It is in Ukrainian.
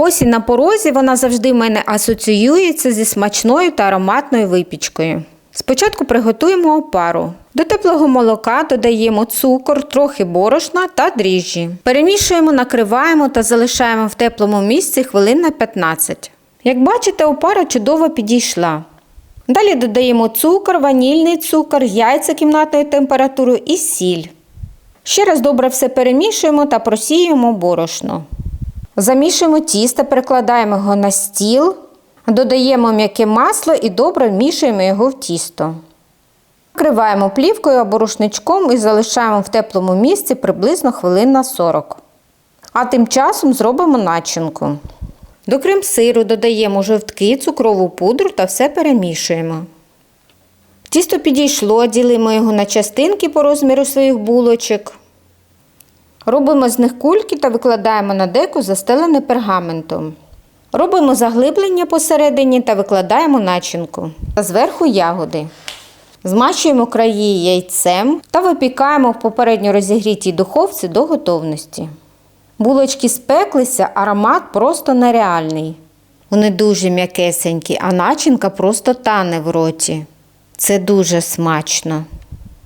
Осінь на порозі вона завжди в мене асоціюється зі смачною та ароматною випічкою. Спочатку приготуємо опару. До теплого молока додаємо цукор, трохи борошна та дріжджі. Перемішуємо, накриваємо та залишаємо в теплому місці хвилин на 15. Як бачите, опара чудово підійшла. Далі додаємо цукор, ванільний цукор, яйця кімнатної температури і сіль. Ще раз добре все перемішуємо та просіюємо борошно. Замішуємо тісто, перекладаємо його на стіл, додаємо м'яке масло і добре вмішуємо його в тісто. Накриваємо плівкою або рушничком і залишаємо в теплому місці приблизно хвилин на 40. А тим часом зробимо начинку. До крем-сиру додаємо жовтки, цукрову пудру та все перемішуємо. Тісто підійшло, ділимо його на частинки по розміру своїх булочок. Робимо з них кульки та викладаємо на деку, застелене пергаментом. Робимо заглиблення посередині та викладаємо начинку. Та зверху ягоди. Змащуємо краї яйцем та випікаємо в попередньо розігрітій духовці до готовності. Булочки спеклися, аромат просто нереальний. Вони дуже м'якесенькі, а начинка просто тане в роті. Це дуже смачно.